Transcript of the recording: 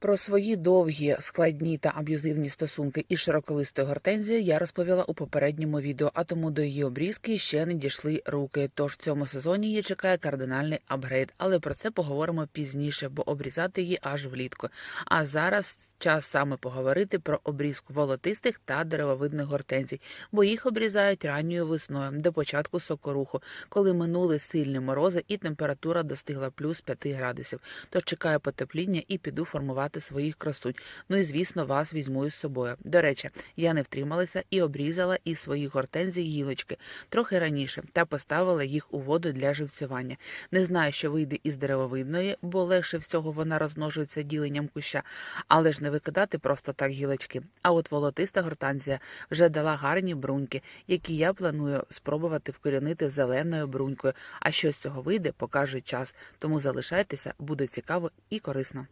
Про свої довгі, складні та аб'юзивні стосунки із широколистою гортензією я розповіла у попередньому відео, а тому до її обрізки ще не дійшли руки. Тож в цьому сезоні її чекає кардинальний апгрейд, але про це поговоримо пізніше, бо обрізати її аж влітку. А зараз час саме поговорити про обрізку волотистих та деревовидних гортензій, бо їх обрізають ранньою весною до початку сокоруху, коли минули сильні морози і температура достигла плюс 5 градусів. Тож чекаю потепління і піду формувати своїх красуть. Ну і звісно, вас візьму із собою. До речі, я не втрималася і обрізала із своїх гортензій гілочки трохи раніше та поставила їх у воду для живцювання. Не знаю, що вийде із деревовидної, бо легше всього вона розмножується діленням куща, але ж не викидати просто так гілочки. А от волотиста гортанзія вже дала гарні бруньки, які я планую спробувати вкорінити зеленою брунькою. А що з цього вийде, покаже час. Тому залишайтеся, буде цікаво і корисно.